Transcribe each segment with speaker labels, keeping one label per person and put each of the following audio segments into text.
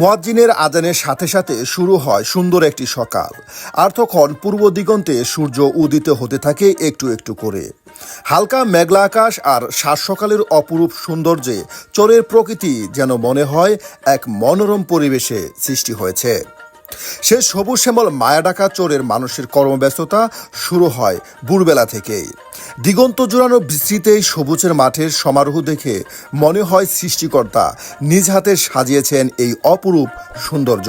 Speaker 1: মোয়াজ্জিনের আজানের সাথে সাথে শুরু হয় সুন্দর একটি সকাল। আর তখন পূর্ব দিগন্তে সূর্য উদিত হতে থাকে একটু একটু করে। হালকা মেঘলা আকাশ আর সাত সকালের অপরূপ সৌন্দর্যে চোরের প্রকৃতি যেন মনে হয় এক মনোরম পরিবেশে সৃষ্টি হয়েছে। সে সবুজ শ্যামল মায়াডাকা চোরের মানুষের কর্মব্যস্ততা শুরু হয় ভোরবেলা থেকেই। দিগন্ত জোড়ানো বিস্তৃত সবুজের মাঠের সমারোহ দেখে মনে হয় সৃষ্টিকর্তা নিজ হাতে সাজিয়েছেন এই অপরূপ সৌন্দর্য।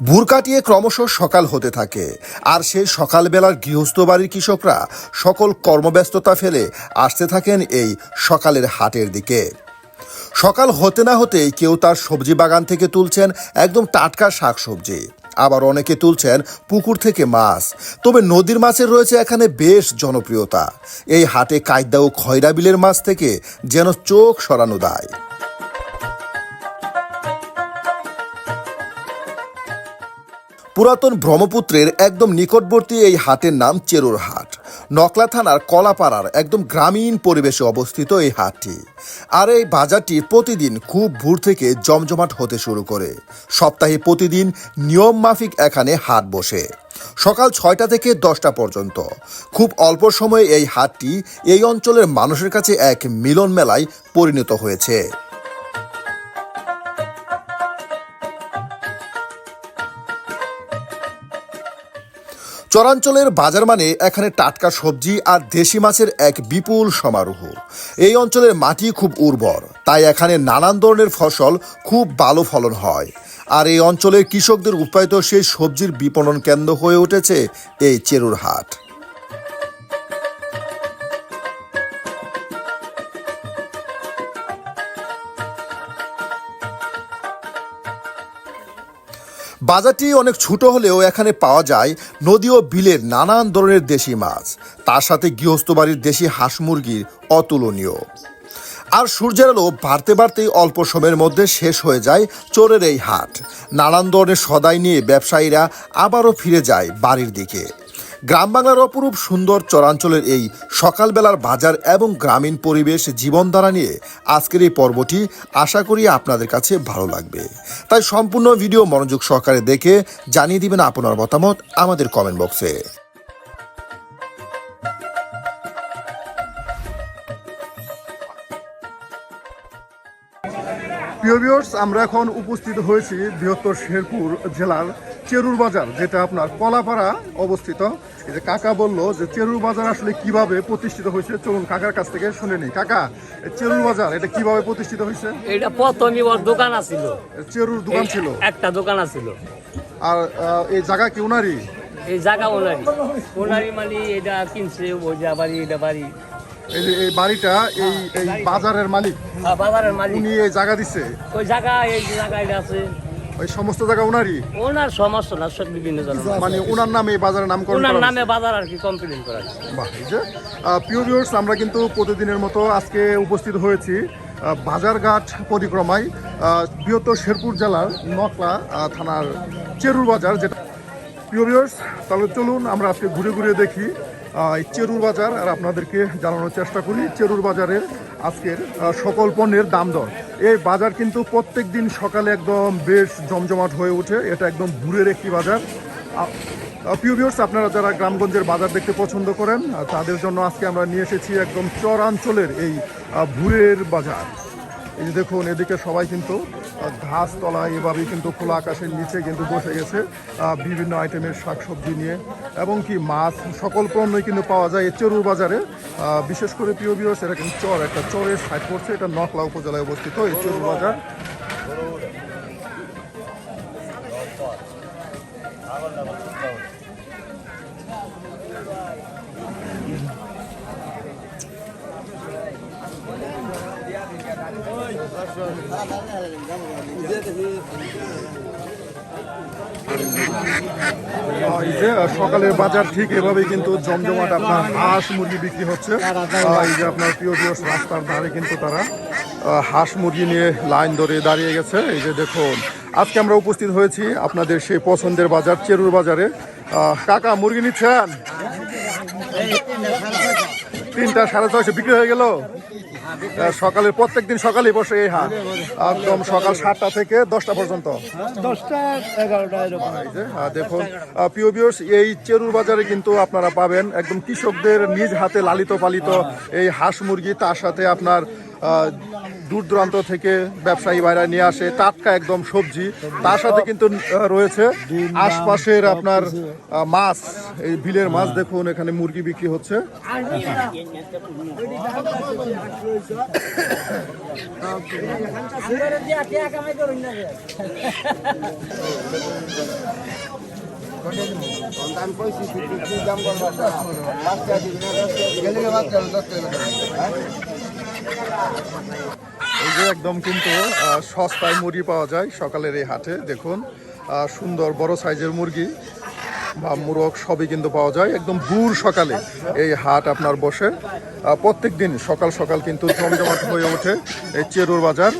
Speaker 1: ভোর কাটিয়ে ক্রমশ সকাল হতে থাকে। আর সেই সকালবেলার গৃহস্থ বাড়ির কৃষকরা সকল কর্মব্যস্ততা ফেলে আসতে থাকেন এই সকালের হাটের দিকে। সকাল হতে না হতেই কেউ তার সবজি বাগান থেকে তুলছেন একদম টাটকা শাকসবজি। আবার অনেকে তুলছেন পুকুর থেকে মাছ। তবে নদীর মাছের রয়েছে এখানে বেশ জনপ্রিয়তা। এই হাটে কায়দা ও খয়রা বিলের মাছ থেকে যেন চোখ সরানো দায়। পুরাতন ব্রহ্মপুত্রের একদম নিকটবর্তী এই হাটের নাম চেরুর হাট। নকলা থানার কলাপাড়ার একদম গ্রামীণ পরিবেশে অবস্থিত এই হাটটি। আর এই বাজারটি প্রতিদিন খুব ভোর থেকে জমজমাট হতে শুরু করে। সপ্তাহে প্রতিদিন নিয়ম মাফিক এখানে হাট বসে। সকাল ছয়টা থেকে দশটা পর্যন্ত। খুব অল্প সময়ে এই হাটটি এই অঞ্চলের মানুষের কাছে এক মিলন মেলায় পরিণত হয়েছে। চরাঞ্চলের বাজার মানে এখানে টাটকা সবজি আর দেশি মাছের এক বিপুল সমারোহ। এই অঞ্চলের মাটি খুব উর্বর, তাই এখানে নানান ধরনের ফসল খুব ভালো ফলন হয়। আর এই অঞ্চলের কৃষকদের উৎপাদিত সেই সবজির বিপণন কেন্দ্র হয়ে উঠেছে এই চেরুর হাট। বাজারটি অনেক ছোট হলেও এখানে পাওয়া যায় নদী ও বিলের নানান ধরনের দেশি মাছ। তার সাথে গৃহস্থ বাড়ির দেশি হাঁস মুরগির অতুলনীয়। আর সূর্যের আলো বাড়তে বাড়তেই অল্প সময়ের মধ্যে শেষ হয়ে যায় চোরের এই হাট। নানান ধরনের সদাই নিয়ে ব্যবসায়ীরা আবারও ফিরে যায় বাড়ির দিকে। গ্রাম বাংলার অপরূপ সুন্দর চরাঞ্চলের এই সকালবেলার বাজার এবং গ্রামীণ পরিবেশ জীবনধারা নিয়ে আজকের এই পর্বটি আশা করি আপনাদের কাছে ভালো লাগবে। তাই সম্পূর্ণ ভিডিও মনোযোগ সহকারে দেখে জানিয়ে দিবেন আপনার মতামত আমাদের কমেন্ট বক্সে
Speaker 2: প্রিয় ভিউয়ার্স আমরা এখন উপস্থিত হয়েছি বৃহত্তর শেরপুর জেলার চেরুর বাজার যেটা আপনার কলাপাড়া অবস্থিত। এই যে কাকা বলল যে চেরুর বাজার আসলে কীভাবে প্রতিষ্ঠিত হয়েছে চলুন কাকার কাছ থেকে শুনে নিই। কাকা চেরুর বাজার এটা কীভাবে প্রতিষ্ঠিত হয়েছে?
Speaker 3: এটা প্রথমে ওর দোকান আছিল।
Speaker 2: চেরুর দোকান ছিল?
Speaker 3: একটা দোকান আছিল।
Speaker 2: আর এই জায়গা কি ওনারই?
Speaker 3: এই জায়গা ওনারি ওনারি মানে এটা কিনছে ওই যে বাড়ি এটা বাড়ি।
Speaker 2: এই যে এই বাড়িটা এই এই বাজারের মালিক।
Speaker 3: আর বাজারের মালিক।
Speaker 2: উনি এই জায়গা
Speaker 3: ওই জায়গা এই আছে।
Speaker 2: ওই সমস্ত জায়গা ওনারই
Speaker 3: ওনার সমস্যা না সব বিভিন্ন
Speaker 2: মানে ওনার নামে এই বাজারের নামকরণ
Speaker 3: ওনার
Speaker 2: করা
Speaker 3: নামে বাজার আর কি কমপ্লেন করা হয়েছে।
Speaker 2: বাহ এই যে প্রিয় ভিউয়ার্স আমরা কিন্তু প্রতিদিনের মতো আজকে উপস্থিত হয়েছি আহ, বাজারঘাট পরিক্রমায় আহ, বৃহত্তর শেরপুর জেলার নকলা আহ, থানার চেরুর বাজার যেটা প্রিয় ভিউয়ার্স তাহলে চলুন আমরা আজকে ঘুরে ঘুরে দেখি চেরুর বাজার আর আপনাদেরকে জানানোর চেষ্টা করি চেরুর বাজারের আজকের সকল পণ্যের দাম দর। এই বাজার কিন্তু প্রত্যেক দিন সকালে একদম বেশ জমজমাট হয়ে ওঠে এটা একদম ভুরের একটি বাজার। ভিউয়ার্স আপনারা যারা গ্রামগঞ্জের বাজার দেখতে পছন্দ করেন তাদের জন্য আজকে আমরা নিয়ে এসেছি একদম চরাঞ্চলের এই ভুরের বাজার। এই যে দেখুন এদিকে সবাই কিন্তু আহ, ঘাস তলায় এভাবেই কিন্তু খোলা আকাশের নিচে কিন্তু বসে গেছে বিভিন্ন আইটেমের শাকসবজি নিয়ে। এবং কি মাছ সকল পণ্যই কিন্তু পাওয়া যায় এই চরুর বাজারে। বিশেষ করে প্রিয় বিয়স এটা কিন্তু চর, একটা চরের সাইড পড়ছে এটা নকলা উপজেলায় অবস্থিত এই চরুর বাজার। এই যে সকালের বাজার ঠিক এভাবেই কিন্তু জমজমাট আপনার হাঁস মুরগি বিক্রি হচ্ছে। এই যে আপনার প্রিয় প্রিয় রাস্তার ধারে কিন্তু তারা হাঁস মুরগি নিয়ে লাইন ধরে দাঁড়িয়ে গেছে। এই যে দেখুন, আজকে আমরা উপস্থিত হয়েছি আপনাদের সেই পছন্দের বাজার, চেরুর বাজারে। কাকা, মুরগি নিচ্ছেন?
Speaker 1: তিনটা সাড়ে ছয়শো বিক্রি হয়ে গেল। আহ, সকালে প্রত্যেক দিন সকালে বসে এই হাট। একদম সকাল সাতটা থেকে দশটা পর্যন্ত।
Speaker 4: দশটা এগারোটা
Speaker 1: দেখুন প্রিয় ভিউয়ার্স এই চেরুর বাজারে কিন্তু আপনারা পাবেন একদম কৃষকদের নিজ হাতে লালিত পালিত এই হাঁস মুরগি তার সাথে আপনার দূর দূরান্ত থেকে ব্যবসায়ী ভাইরা নিয়ে আসে, টাটকা একদম সবজি। তার সাথে কিন্তু রয়েছে আশপাশের আপনার মাছ। এই বিলের মাছ দেখুন, এখানে মুরগি বিক্রি হচ্ছে। এই যে একদম কিন্তু সস্তায় মুরগি পাওয়া যায় সকালের এই হাটে, দেখুন। সুন্দর বড় সাইজের মুরগি বা মুরগ সবই কিন্তু পাওয়া যায়। একদম দূর সকালে এই হাট আপনার বসে। প্রত্যেক দিন সকাল সকাল কিন্তু জমজমাট হয়ে ওঠে এই চেরুর বাজার।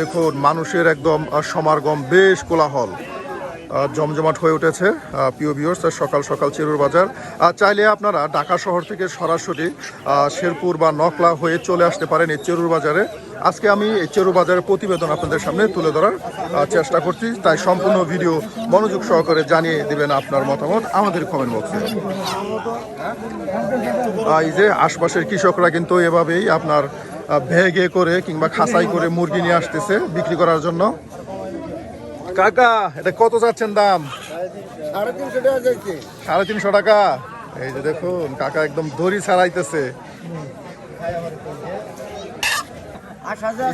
Speaker 1: দেখুন, মানুষের একদম সমাগম বেশ কোলাহল। জমজমাট হয়ে উঠেছে। প্রিয় ভিউয়ার্স সকাল সকাল চেরুর বাজার। আর চাইলে আপনারা ঢাকা শহর থেকে সরাসরি শেরপুর বা নকলা হয়ে চলে আসতে পারেন এই চেরুর বাজারে। আজকে আমি এই চেরুর বাজারের প্রতিবেদন আপনাদের সামনে তুলে ধরার চেষ্টা করছি। তাই সম্পূর্ণ ভিডিও মনোযোগ সহকারে জানিয়ে দেবেন আপনার মতামত আমাদের কমেন্ট বক্সে এই যে আশপাশের কৃষকরা কিন্তু এভাবেই আপনার ভেগে করে কিংবা খাসাই করে মুরগি নিয়ে আসতেছে বিক্রি করার জন্য। কাকা এটা কত যাচ্ছেন দাম?
Speaker 4: সাড়ে তিনশো টাকা
Speaker 1: এই যে দেখুন কাকা একদম দড়ি ছাড়াইতেছে।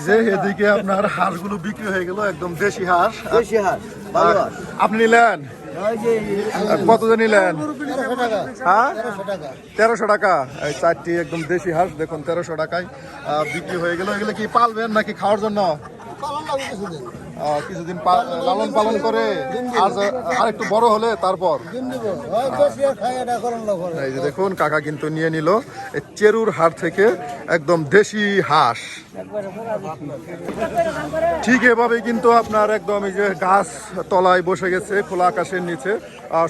Speaker 1: যে এদিকে আপনার হাঁসগুলো বিক্রি হয়ে গেল একদম দেশি হাঁস। আপনি নিলেন? কত যে নিলেন?
Speaker 4: তেরোশো টাকা।
Speaker 1: হ্যাঁ?
Speaker 4: তেরোশো টাকা।
Speaker 1: এই চারটি একদম দেশি হাঁস দেখুন তেরোশো টাকায় বিক্রি হয়ে গেল। এগুলো কি পালবেন নাকি খাওয়ার জন্য?
Speaker 4: কিছুদিন
Speaker 1: লালন পালন করে, আর একটু বড় হলে তারপর। এই যে দেখুন, কাকা কিন্তু নিয়ে নিল চেরুর হাট থেকে একদম দেশি হাঁস। ঠিক এভাবে কিন্তু আপনার একদম এই যে গাছ তলায় বসে গেছে, খোলা আকাশের নিচে।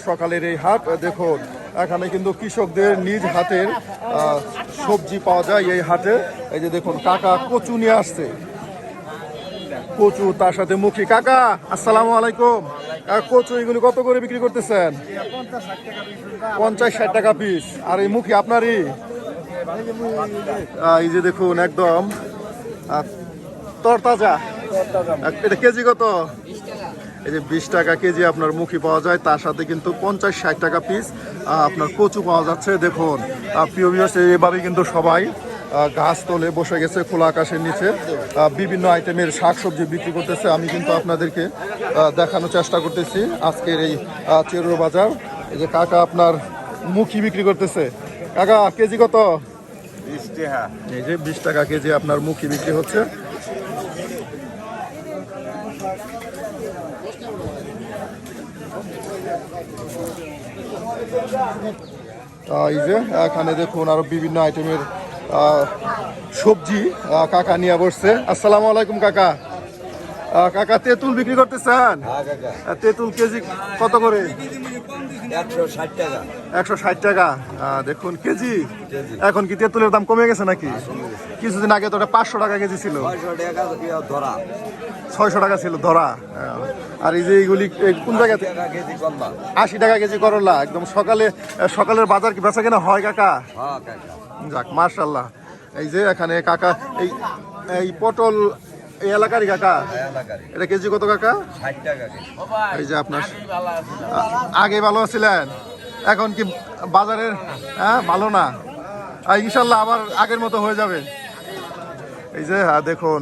Speaker 1: সকালের এই হাট, দেখুন, এখানে কিন্তু কৃষকদের নিজ হাতের সবজি পাওয়া যায় এই হাটে। এই যে দেখুন, কাকা কচু নিয়ে আসছে। কচু, তার সাথে মুখী। কাকা, আসসালামু আলাইকুম। কচু এগুলি কত করে বিক্রি করতেছেন? পঞ্চাশ ষাট টাকা পিস। আর এই মুখী আপনারই? এই যে দেখুন, একদম। তরতাজা। এটা কেজি কত? এই যে বিশ টাকা কেজি আপনার মুখি পাওয়া যায়। তার সাথে কিন্তু পঞ্চাশ ষাট টাকা পিস আপনার কচু পাওয়া যাচ্ছে। দেখুন প্রিয় ভিউয়ার্স এইভাবে কিন্তু সবাই গাছ তোলে বসে গেছে খোলা আকাশের নিচে। বিভিন্ন আইটেমের শাকসবজি বিক্রি করতেছে। আমি কিন্তু আপনাদেরকে দেখানোর চেষ্টা করতেছি আজকের এই চেরুর বাজার। এই যে কাকা আপনার মুখী বিক্রি করতেছে। কাকা কেজি কত? এই যে বিশ টাকা কেজি আপনার মুখী বিক্রি হচ্ছে। এই যে এখানে দেখুন আরও বিভিন্ন আইটেমের সবজি কাকা নিয়ে বসছে। আসসালামু আলাইকুম কাকা। কাকা তেঁতুল বিক্রি করতেছেন? আহ, তেঁতুল কেজি কত করে?
Speaker 4: একশো ষাট টাকা।
Speaker 1: দেখুন কেজি? এখন কি তেঁতুলের দাম কমে গেছে নাকি? কিছুদিন আগে তো ওটা পাঁচশো টাকা কেজি ছিল।
Speaker 4: ছয়শো টাকা
Speaker 1: ছিল ধরা। আর এই যে এইগুলি এই কোন জায়গা থেকে আশি টাকা কেজি করলা। একদম সকালে সকালের বাজার কি বেচা কেনা হয়
Speaker 4: হ্যাঁ কাকা।
Speaker 1: যাক মার্শাল্লাহ এই যে এখানে কাকা এই এই পটল এই এলাকারই কাকা? এটা কেজি কত কাকা? এই যে আপনার আগে ভালো ছিলেন এখন কি বাজারের হ্যাঁ ভালো না? ইনশাল্লাহ আবার আগের মতো হয়ে যাবে। এই যে হ্যাঁ দেখুন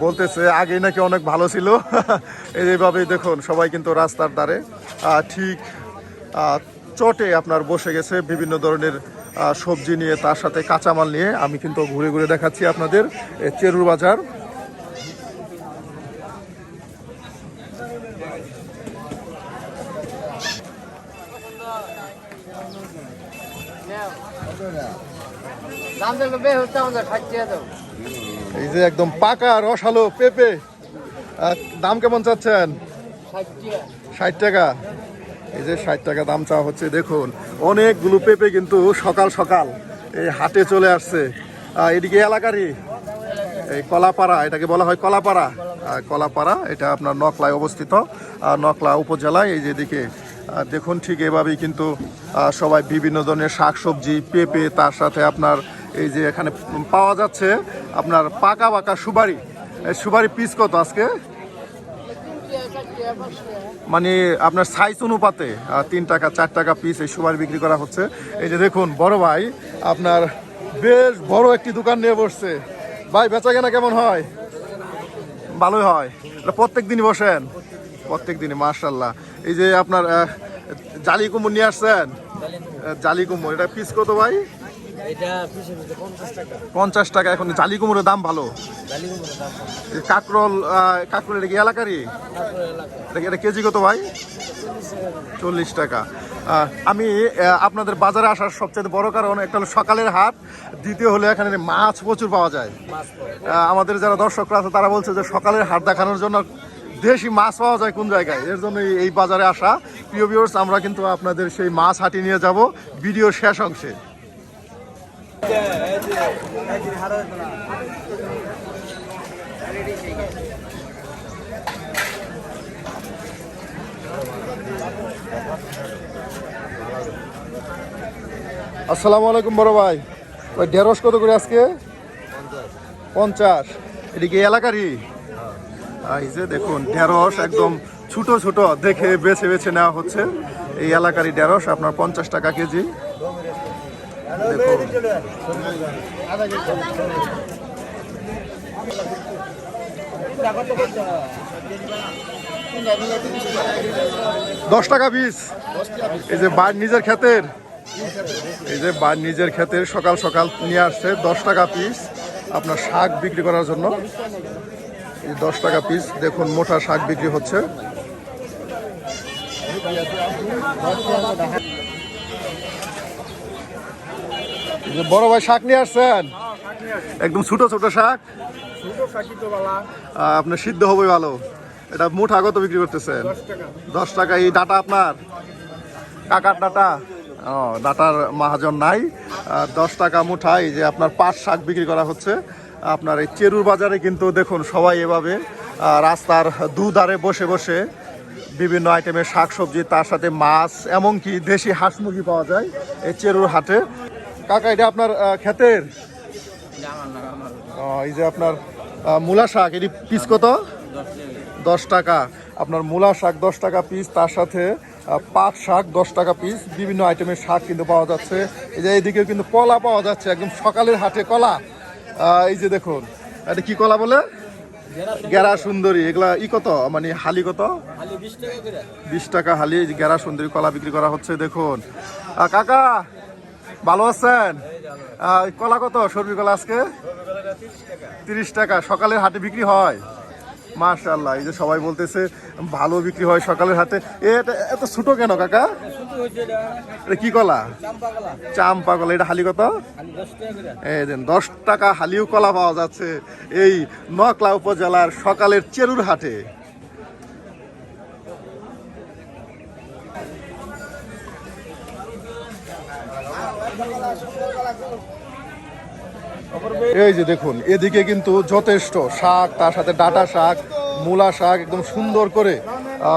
Speaker 1: বলতেছে আগে নাকি অনেক ভালো ছিল। এই এইভাবেই দেখুন সবাই কিন্তু রাস্তার ধারে আহ, ঠিক চটে আপনার বসে গেছে বিভিন্ন ধরনের সবজি নিয়ে, তার সাথে কাঁচামাল নিয়ে আমি কিন্তু ঘুরে ঘুরে দেখাচ্ছি আপনাদের চেরুর বাজার। এই যে একদম পাকা, রসালো পেঁপে। দাম কেমন চাচ্ছেন?
Speaker 3: ষাট টাকা।
Speaker 1: এই যে ষাট টাকা দাম চাওয়া হচ্ছে, দেখুন, অনেকগুলো পেঁপে কিন্তু সকাল সকাল এই হাটে চলে আসছে। এদিকে এলাকারই এই কলাপাড়া, এটাকে বলা হয় কলাপাড়া। কলাপাড়া, এটা আপনার নকলায় অবস্থিত। নকলা উপজেলায় এই যেদিকে দেখুন ঠিক এভাবেই কিন্তু সবাই বিভিন্ন ধরনের শাকসবজি, পেঁপে, তার সাথে আপনার এই যে এখানে পাওয়া যাচ্ছে আপনার পাকা পাকা সুবারি সুবারি পিস কত আজকে? মানে আপনার সাইজ অনুপাতে তিন টাকা চার টাকা পিস এই সুপারি বিক্রি করা হচ্ছে। এই যে দেখুন বড় ভাই আপনার বেশ বড় একটি দোকান নিয়ে বসছে। ভাই বেচা কেনা কেমন হয়? ভালোই হয়। এটা প্রত্যেক দিনই বসেন। প্রত্যেক দিনই মার্শাল্লাহ এই যে আপনার জালি কুমড় নিয়ে আসছেন? জালি কুমড় এটা পিস কত ভাই?
Speaker 3: পঞ্চাশ টাকা।
Speaker 1: এখন জালি কুমড়ের দাম ভালো। কাকরল কাকরল এটা কি এলাকারই? এটা কেজি কত ভাই? চল্লিশ টাকা। আমি আপনাদের বাজারে আসার সবচেয়ে বড় কারণ একটা হলো সকালের হাট দ্বিতীয় হলো এখানে মাছ প্রচুর পাওয়া যায়। আমাদের যারা দর্শকরা আছে তারা বলছে যে সকালের হাট দেখানোর জন্য দেশি মাছ পাওয়া যায় কোন জায়গায়? এর জন্য এই- বাজারে আসা। প্রিয় ভিউয়ার্স আমরা কিন্তু আপনাদের সেই মাছ হাটি নিয়ে যাব ভিডিও শেষ অংশে। আসসালামু আলাইকুম বড় ভাই। ওই ঢেঁড়স কত করে আজকে? পঞ্চাশ। এদিকে এলাকারই? এই যে দেখুন, ঢেঁড়স একদম ছোট ছোট দেখে বেছে বেছে নেওয়া হচ্ছে। এই এলাকারই ঢেঁড়স, আপনার পঞ্চাশ টাকা কেজি। দশ টাকা পিস। এই যে বার নিজের ক্ষেতের। এই যে বার নিজের ক্ষেতের সকাল সকাল নিয়ে আসছে দশ টাকা পিস আপনার শাক বিক্রি করার জন্য। এই দশ টাকা পিস, দেখুন মোটা শাক বিক্রি হচ্ছে। যে বড় ভাই শাক নিয়ে আসছেন? একদম ছোট ছোট শাক। আপনার সিদ্ধ হবে ভালো। এটা মুঠা কত বিক্রি করতেছেন? দশ টাকা। এই ডাটা আপনার? কাকার ডাটা? ও, ডাটার মাহাজন নাই। দশ টাকা মুঠা। যে আপনার পাঁচ শাক বিক্রি করা হচ্ছে। আপনার এই চেরুর বাজারে কিন্তু দেখুন সবাই এভাবে রাস্তার দুধারে বসে বসে বিভিন্ন আইটেমের শাক সবজি তার সাথে মাছ, এমনকি দেশি হাঁস মুরগি পাওয়া যায় এই চেরুর হাটে। কাকা এটা আপনার ক্ষেতের? এই যে আপনার মূলা শাক এটি পিস কত? দশ টাকা। আপনার মূলা শাক দশ টাকা পিস তার সাথে পাট শাক দশ টাকা পিস বিভিন্ন আইটেমের শাক কিন্তু পাওয়া যাচ্ছে। এই যে এইদিকে কিন্তু কলা পাওয়া যাচ্ছে একদম সকালের হাটে কলা। এই যে দেখুন এটা কি কলা বলে? গেরা সুন্দরী এগুলা ই কত? মানে হালি কত?
Speaker 3: বিশ টাকা
Speaker 1: হালি এই গেরা সুন্দরী কলা বিক্রি করা হচ্ছে দেখুন। কাকা ভালো আছেন? কলা কত? সরবি কলা আজকে? তিরিশ টাকা। সকালের হাটে বিক্রি হয়? মাশাল্লাহ এই যে সবাই বলতেছে, ভালো বিক্রি হয় সকালের এটা, এত ছোট কেন কাকা?
Speaker 3: এটা
Speaker 1: কি কলা?
Speaker 3: চাম্পা কলা
Speaker 1: এটা হালি কত?
Speaker 3: দশ টাকা
Speaker 1: হালিও কলা পাওয়া যাচ্ছে এই নকলা উপজেলার সকালের চেরুর হাটে। এই যে দেখুন, এদিকে কিন্তু যথেষ্ট শাক, তার সাথে ডাটা শাক, মূলা শাক একদম সুন্দর করে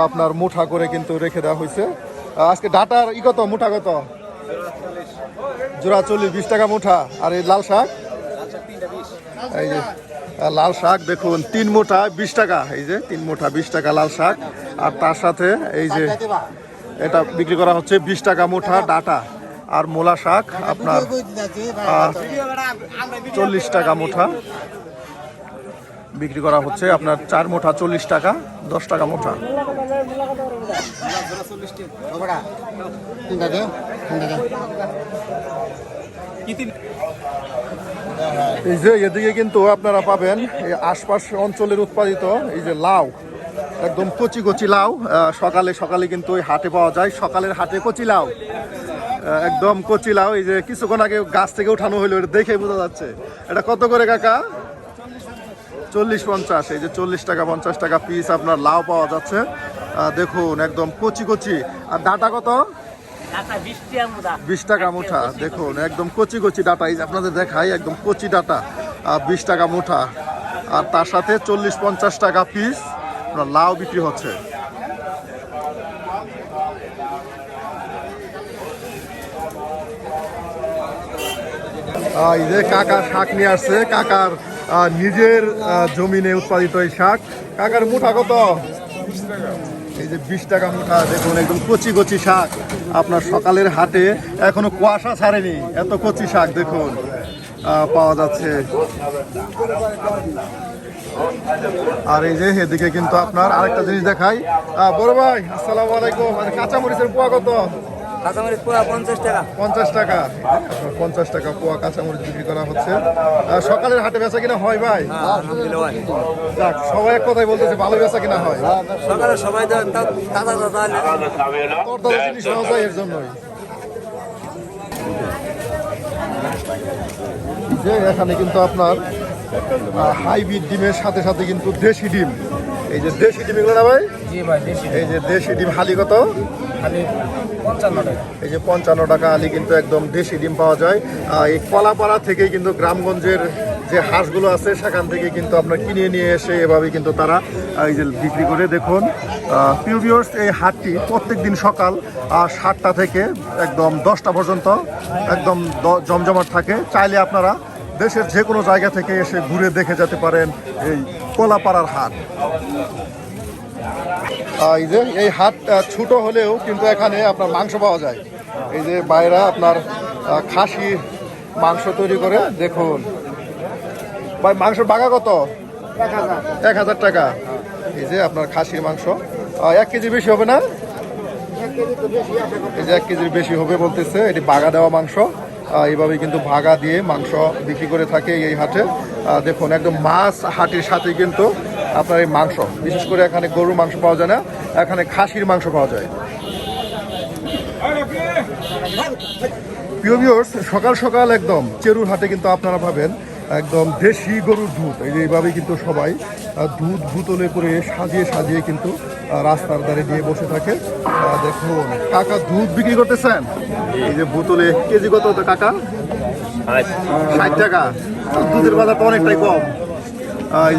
Speaker 1: আপনার মুঠা করে কিন্তু রেখে দেওয়া হয়েছে। আজকে ডাটার ই কত? মুঠা কত? জোড়া চল্লিশ, বিশ টাকা মুঠা। আর এই লাল শাক? এই যে লাল শাক দেখুন, তিন মুঠা, বিশ টাকা। এই যে, তিন মুঠা, বিশ টাকা লাল শাক। আর তার সাথে এই যে, এটা বিক্রি করা হচ্ছে বিশ টাকা মুঠা ডাটা। আর মোলা শাক আপনার চল্লিশ টাকা মুঠা। বিক্রি করা হচ্ছে আপনার চার মুঠা চল্লিশ টাকা, দশ টাকা মুঠা। এই যে এদিকে কিন্তু আপনারা পাবেন এই আশপাশ অঞ্চলের উৎপাদিত এই যে লাউ, একদম কচি কচি লাউ সকালে সকালে কিন্তু ওই হাটে পাওয়া যায়। সকালের হাটে কচি লাউ। একদম কচি লাউ এই যে কিছুক্ষণ আগে গাছ থেকে উঠানো হইল এটা দেখে বোঝা যাচ্ছে। এটা কত করে কাকা? চল্লিশ পঞ্চাশ এই যে চল্লিশ টাকা পঞ্চাশ টাকা পিস আপনার লাউ পাওয়া যাচ্ছে। দেখুন একদম কচি কচি। আর ডাটা কত?
Speaker 3: বিশ টাকা মুঠা।
Speaker 1: বিশ টাকা মুঠা দেখুন একদম কচি কচি ডাটা। এই যে আপনাদের দেখাই একদম কচি ডাটা বিশ টাকা মুঠা। আর তার সাথে চল্লিশ পঞ্চাশ টাকা পিস আপনার লাউ বিক্রি হচ্ছে। এই যে কাকা শাক নিয়ে আসছে, কাকার নিজের জমিনে উৎপাদিত এই শাক। কাকার মুঠা কত? এই যে বিশ টাকা মুঠা, দেখুন, একদম কচি কচি শাক। আপনার সকালের হাটে এখনও কুয়াশা ছাড়েনি, এত কচি শাক, দেখুন। পাওয়া যাচ্ছে। আর এই যে এদিকে কিন্তু আপনার আরেকটা জিনিস দেখাই। বড় ভাই, আসসালামু আলাইকুম। আর কাঁচা মরিচের পোয়া কত?
Speaker 3: কাঁচামরিচ পঞ্চাশ টাকা।
Speaker 1: পঞ্চাশ টাকা। আপনার পঞ্চাশ টাকা পোয়া কাঁচামরিচ বিক্রি করা হচ্ছে। সকালের হাটে বেচা কিনা হয় ভাই? যাক সবাই এক কথাই বলতেছে ভালো বেচা কিনা হয়।
Speaker 3: সকালে সবাই তাজা তাজা
Speaker 1: জিনিস পাওয়া এর জন্যই। যে এখানে কিন্তু আপনার হাইব্রিড ডিমের সাথে সাথে কিন্তু দেশি ডিম। এই যে দেশি ডিম এগুলো না ভাই? এই যে দেশি ডিম হালি কত? এই যে পঞ্চান্ন টাকা আলি কিন্তু একদম দেশি ডিম পাওয়া যায়। এই কলাপাড়া থেকেই কিন্তু গ্রামগঞ্জের যে হাঁসগুলো আছে সেখান থেকে কিন্তু আপনার কিনে নিয়ে এসে এভাবে কিন্তু তারা এই যে বিক্রি করে। দেখুন পিউরিয়র্স এই হাটটি প্রত্যেক দিন সকাল সাতটা থেকে একদম দশটা পর্যন্ত একদম জমজমাট থাকে। চাইলে আপনারা দেশের যে কোনো জায়গা থেকে এসে ঘুরে দেখে যেতে পারেন এই কলাপাড়ার হাট। এই যে এই হাট ছোট হলেও কিন্তু এখানে আপনার মাংস পাওয়া যায়। এই যে বাইরা আপনার খাসির মাংস তৈরি করে, দেখুন। ভাই, মাংসের বাগা কত? এক হাজার টাকা। এই যে আপনার খাসির মাংস। এক কেজি বেশি হবে না? এই যে এক কেজির বেশি হবে বলতেছে, এটি বাগা দেওয়া মাংস। এইভাবে কিন্তু ভাগা দিয়ে মাংস বিক্রি করে থাকে এই হাটে। দেখুন, একদম মাছ হাটের সাথে কিন্তু আপনার এই মাংস বিশেষ করে এখানে গরুর মাংস পাওয়া যায় না এখানে খাসির মাংস পাওয়া যায়। প্রিয় সকাল সকাল একদম চেরুর হাটে কিন্তু আপনারা পাবেন একদম দেশি গরুর দুধ। এই যে এইভাবে কিন্তু সবাই দুধ বোতলে করে সাজিয়ে সাজিয়ে কিন্তু রাস্তার ধারে দিয়ে বসে থাকে। দেখুন কাকা দুধ বিক্রি করতেছেন? এই যে বোতলে কেজি কত কাকা? ষাট টাকা। দুধের বাজার তো অনেকটাই কম।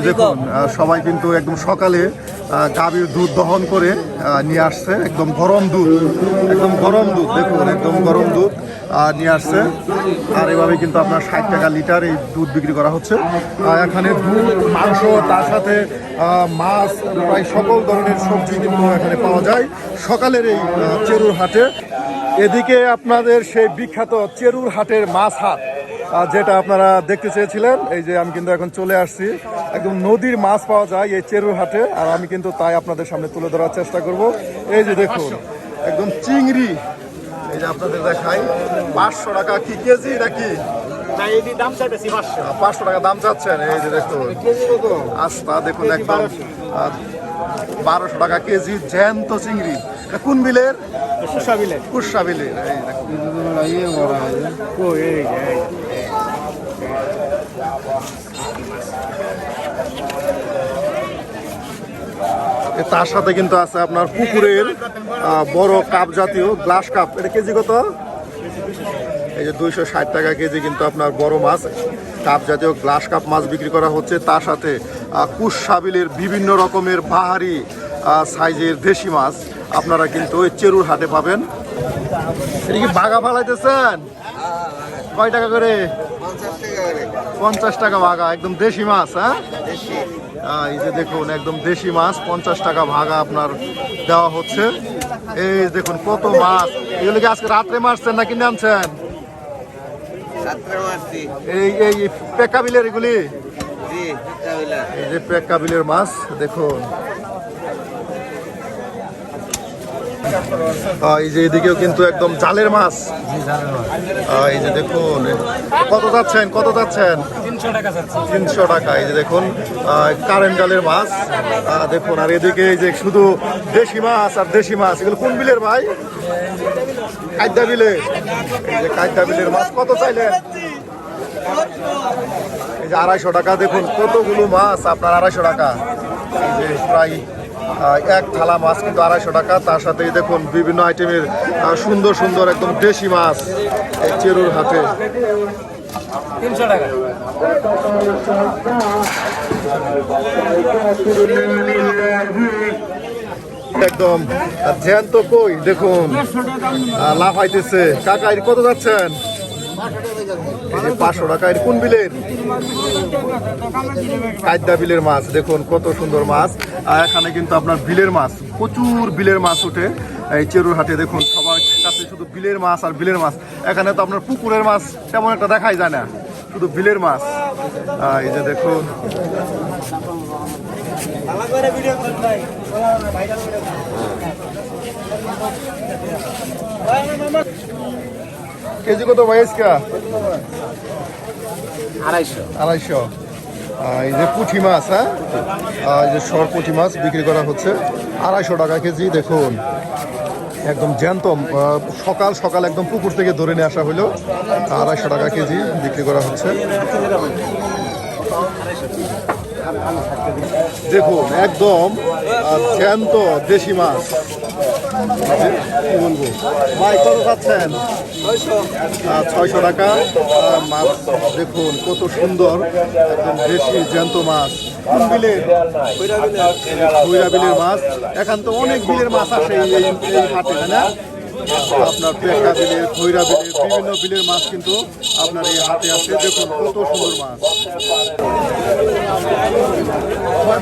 Speaker 1: দেখুন সবাই কিন্তু একদম সকালে গাভীর দুধ দহন করে নিয়ে আসছে, একদম গরম দুধ, একদম গরম দুধ, দেখুন, একদম গরম দুধ নিয়ে আসছে। আর এভাবে কিন্তু আপনার ষাট টাকা লিটার এই দুধ বিক্রি করা হচ্ছে। এখানে দুধ, মাংস, তার সাথে মাছ, প্রায় সকল ধরনের সবজি কিন্তু এখানে পাওয়া যায় সকালের এই চেরুর হাটে। এদিকে আপনাদের সেই বিখ্যাত চেরুর হাটের মাছ হাট যেটা আপনারা দেখতে চেয়েছিলেন, এই যে আমি কিন্তু এখন চলে আসছি। একদম নদীর মাছ পাওয়া যায় এই চেরুর হাটে আর আমি কিন্তু তাই আপনাদের সামনে তুলে ধরার চেষ্টা করব। এই যে দেখুন একদম চিংড়ি এই যে আপনাদের দেখাই পাঁচশো টাকা কি কেজি নাকি? পাঁচশো। টাকা দাম চাচ্ছেন এই যে দেখুন। আস্তা দেখুন একদম বারোশো। টাকা কেজি জ্যান্ত চিংড়ি। কোন বিলের? কুসা বিলের। কুসা বিলের এই দেখুন। তার সাথে কিন্তু আছে আপনার পুকুরের বড় কাপ জাতীয় গ্লাস কাপ। এটা কেজি কত? এই যে দুইশো ষাট টাকা কেজি কিন্তু আপনার বড় মাছ। কাপ জাতীয় গ্লাস কাপ মাছ বিক্রি করা হচ্ছে। তার সাথে কুশ সাবিলের বিভিন্ন রকমের বাহারি সাইজের দেশি মাছ আপনারা কিন্তু ওই চেরুর হাটে পাবেন। এটা কি বাঘা ফালাইতেছেন? কয় টাকা করে? পঞ্চাশ টাকা বাঘা একদম দেশি মাছ হ্যাঁ? এই যে দেখুন একদম দেশি মাছ পঞ্চাশ টাকা ভাগা আপনার দেওয়া হচ্ছে। এই দেখুন কত মাছ। এগুলো কি আজকে রাত্রে মারছেন না কিনে আনছেন এই এই পেকা বিলের এগুলি? এই যে পেকা বিলের মাছ দেখুন। এই যে এদিকেও কিন্তু একদম জালের মাছ। এই যে দেখুন কত যাচ্ছেন কত যাচ্ছেন? তিনশো টাকা এই যে দেখুন আহ, কারেন্ট জালের মাছ দেখুন আর এদিকে এই যে শুধু দেশি মাছ আর দেশি মাছ এগুলো কোন বিলের ভাই? কায়দা বিলে। এই যে কায়দা বিলের মাছ কত চাইলেন? এই যে আড়াইশো টাকা দেখুন কতগুলো মাছ আপনার আড়াইশো টাকা। এই যে প্রায় এক থালা মাছ কিন্তু আড়াইশো টাকা। তার সাথে দেখুন বিভিন্ন আইটেমের সুন্দর সুন্দর একদম দেশি মাছ চেরুর হাটে
Speaker 3: তিনশো টাকা।
Speaker 1: একদম। আর জ্যান্ত কই দেখুন। আহ, লাফাইতেছে কাকা এর কত যাচ্ছেন? পাঁচশো টাকা এর কোন বিলের? কায়দা বিলের মাছ দেখুন কত সুন্দর মাছ। আর এখানে কিন্তু আপনার বিলের মাছ প্রচুর বিলের মাছ ওঠে। এই চেরুর হাটে দেখুন কাছে শুধু বিলের মাছ আর বিলের মাছ। এখানে তো আপনার পুকুরের মাছ তেমন একটা দেখাই যায় না শুধু বিলের মাছ। এই যে দেখুন। কেজি কত ভাইসকা
Speaker 3: আড়াইশো।
Speaker 1: আড়াইশো। এই যে পুঁটি মাছ হ্যাঁ? এই যে সর পুঁটি মাছ বিক্রি করা হচ্ছে। আড়াইশো টাকা কেজি দেখুন। একদম জ্যান্ত সকাল সকাল একদম পুকুর থেকে ধরে নিয়ে আসা হলো। আড়াইশো টাকা কেজি বিক্রি করা হচ্ছে। দেখুন, একদম জ্যান্ত দেশি মাছ। ছয়শো টাকা। মাছ, দেখুন, কত সুন্দর, একদম দেশি জ্যান্ত মাছ। বিলের ভৈরা বিলের মাছ এখান তো অনেক বিলের মাছ আসে এই এই- আপনার পেকা বিলের খৈরা বিলের বিভিন্ন বিলের মাছ কিন্তু আপনার এই হাটে আসে। দেখুন কত সুন্দর মাছ।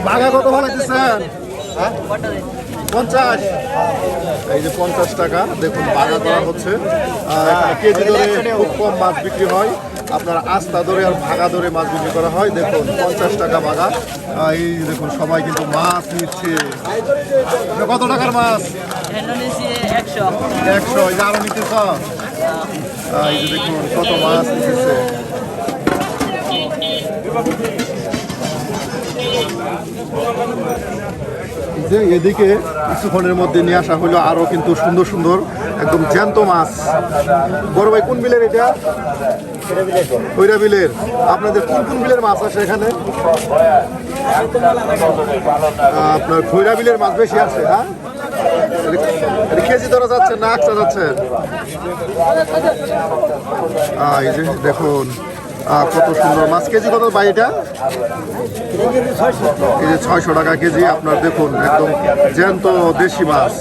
Speaker 1: বাঘা কত ভালো হ্যাঁ? পঞ্চাশ। এই যে পঞ্চাশ টাকা, দেখুন বাগা করা হচ্ছে। আর কেজি দরে খুব কম মাছ বিক্রি হয়। আপনার আস্তা দরে আর ভাগা ধরে মাছ বিক্রি করা হয়। দেখুন পঞ্চাশ টাকা আহ, এই দেখুন সবাই কিন্তু মাছ নিচ্ছে। কত টাকার মাছ?
Speaker 3: একশো।
Speaker 1: একশো এই যে আরও? আহ, এই যে দেখুন কত মাছ নিতেছে যে এদিকে কিছুক্ষণের মধ্যে নিয়ে আসা হলো আরও কিন্তু সুন্দর সুন্দর একদম জ্যান্ত মাছ। বড় ভাই কোন বিলের এটা? কৈরা বিলের। আপনাদের কোন কোন বিলের মাছ আছে এখানে? আপনার খৈরা বিলের মাছ বেশি আছে হ্যাঁ? কেজি ধরা যাচ্ছে না আকসা যাচ্ছে? এই যে দেখুন কত সুন্দর মাছ। কেজি কত ভাই এটা? যে ছয়শো টাকা কেজি, আপনার দেখুন, একদম জ্যান্ত দেশি মাছ।